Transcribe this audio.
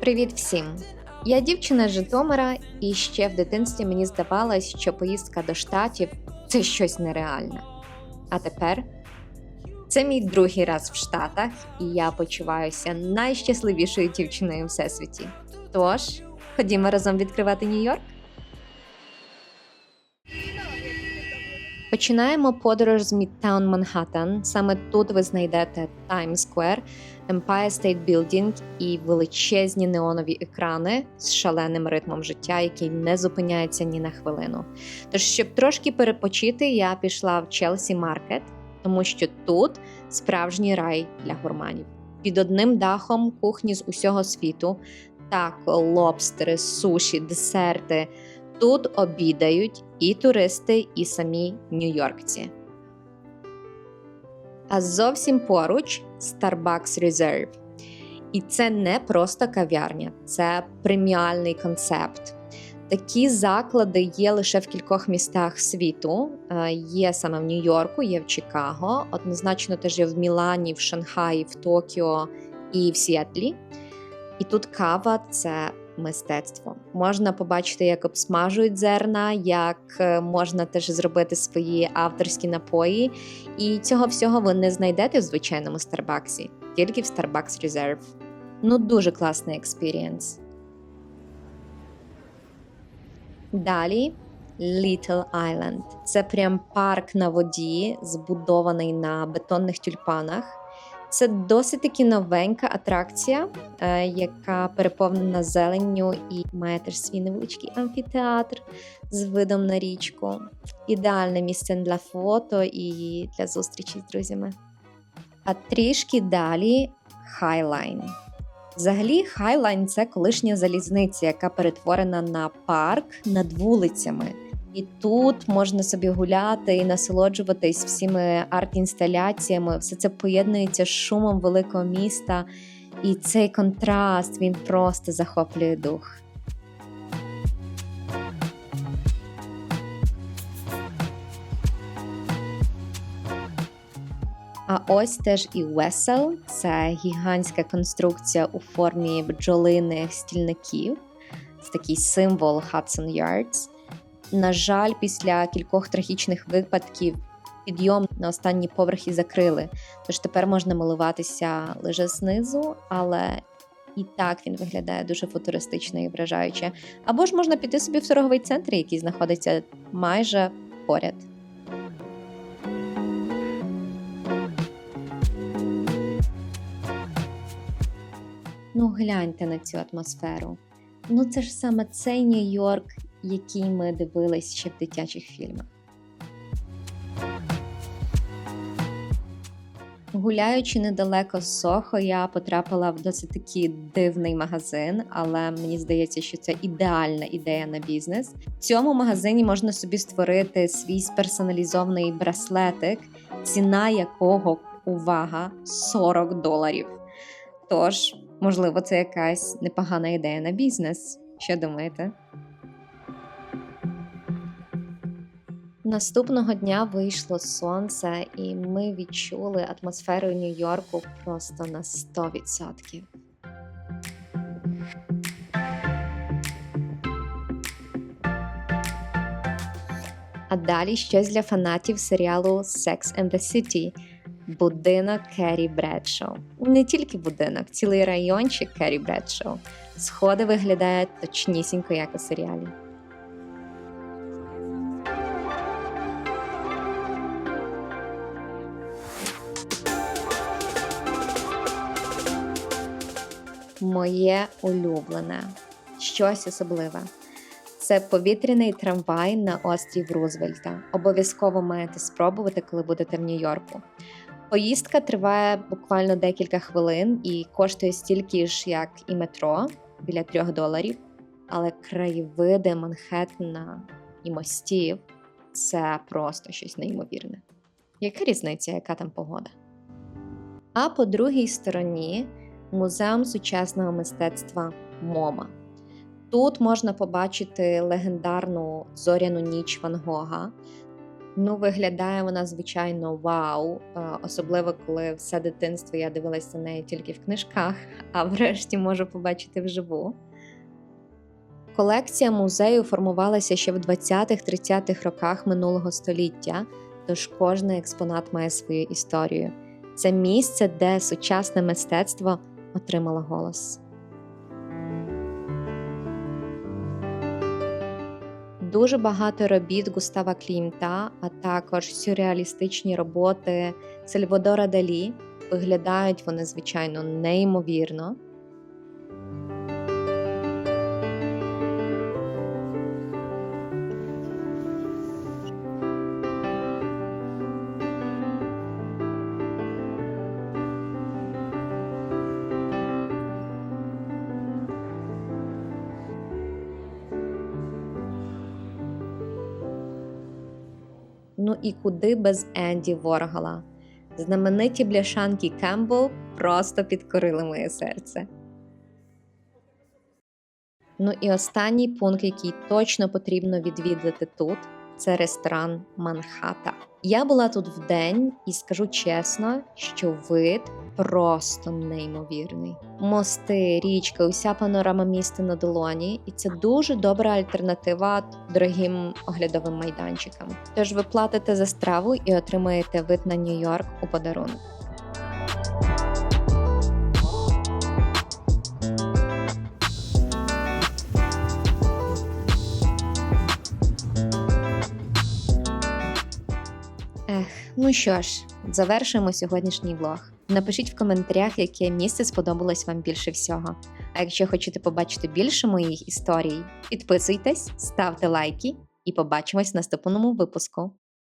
Привіт всім! Я дівчина з Житомира, і ще в дитинстві мені здавалось, що поїздка до штатів це щось нереальне. А тепер це мій другий раз в Штатах, і я почуваюся найщасливішою дівчиною у всесвіті. Тож, ходімо разом відкривати Нью-Йорк. Починаємо подорож з Мідтаун Манхаттен. Саме тут ви знайдете Times Square, Empire State Building і величезні неонові екрани з шаленим ритмом життя, який не зупиняється ні на хвилину. Тож, щоб трошки перепочити, я пішла в Челсі Маркет, тому що тут справжній рай для гурманів. Під одним дахом кухні з усього світу, тако, лобстери, суші, десерти. Тут обідають і туристи, і самі нью-йоркці. А зовсім поруч Starbucks Reserve. І це не просто кав'ярня, це преміальний концепт. Такі заклади є лише в кількох містах світу. Е, Є саме в Нью-Йорку, є в Чикаго, однозначно теж є в Мілані, в Шанхаї, в Токіо і в Сіетлі. І тут кава це мистецтво. Можна побачити, як обсмажують зерна, як е, можна теж зробити свої авторські напої. І цього всього ви не знайдете в звичайному Старбаксі, тільки в Starbucks Reserve. Ну, дуже класний експірієнс. Далі Little Island. Це прям парк на воді, збудований на бетонних тюльпанах. Це досить таки новенька атракція, е, яка переповнена зеленню і має теж свій невеличкий амфітеатр з видом на річку. Ідеальне місце для фото і для зустрічі з друзями. А трішки далі Хайлайн. Взагалі, Хайлайн це колишня залізниця, яка перетворена на парк над вулицями. І тут можна собі гуляти і насолоджуватись всіми арт-інсталяціями. Все це поєднується з шумом великого міста, і цей контраст він просто захоплює дух. А ось теж і Весел це гігантська конструкція у формі бджолиних стільників. Це такий символ Hudson Yards. На жаль, після кількох трагічних випадків підйом на останні поверхи закрили. Тож тепер можна милуватися лише знизу, але і так він виглядає дуже футуристично і вражаюче. Або ж можна піти собі в торговий центр, який знаходиться майже поряд. Ну, гляньте на цю атмосферу. Ну, це ж саме цей Нью-Йорк, який ми дивились ще в дитячих фільмах. Гуляючи недалеко з Сохо, я потрапила в досить такий дивний магазин, але мені здається, що це ідеальна ідея на бізнес. В цьому магазині можна собі створити свій персоналізований браслетик, ціна якого увага 40 доларів. Тож, можливо, це якась непогана ідея на бізнес. Що думаєте? Наступного дня вийшло сонце, і ми відчули атмосферу Нью-Йорку просто на 100%. А далі щось для фанатів серіалу Sex and the City будинок Керрі Бредшоу. Не тільки будинок, цілий райончик Керрі Бредшоу. Сходи виглядають точнісінько, як у серіалі. Моє улюблене, щось особливе. Це повітряний трамвай на острів Рузвельта. Обов'язково маєте спробувати, коли будете в Нью-Йорку. Поїздка триває буквально декілька хвилин і коштує стільки ж, як і метро біля трьох доларів. Але краєвиди Манхеттена і мостів це просто щось неймовірне. Яка різниця, яка там погода? А по другій стороні музеум сучасного мистецтва МОМА. Тут можна побачити легендарну зоряну ніч Ван Гога. Ну, виглядає вона, звичайно, вау. Е, Особливо, коли все дитинство я дивилася на неї тільки в книжках, а врешті можу побачити вживу. Колекція музею формувалася ще в 20-30-х роках минулого століття, тож кожний експонат має свою історію. Це місце, де сучасне мистецтво отримало голос. Дуже багато робіт Густава Клімта, а також сюрреалістичні роботи Сальвадора Далі. Виглядають вони, звичайно, неймовірно. Ну і куди без Енді Воргала? Знамениті бляшанки Кембл просто підкорили моє серце. Ну і останній пункт, який точно потрібно відвідати тут, це ресторан Манхата. Я була тут в день і скажу чесно, що вид просто неймовірний. Мости, річка, уся панорама міста на долоні, і це дуже добра альтернатива дорогим оглядовим майданчикам. Тож ви платите за страву і отримаєте вид на Нью-Йорк у подарунок. Ну що ж, завершуємо сьогоднішній влог. Напишіть в коментарях, яке місце сподобалось вам більше всього. А якщо хочете побачити більше моїх історій, підписуйтесь, ставте лайки і побачимось в наступному випуску.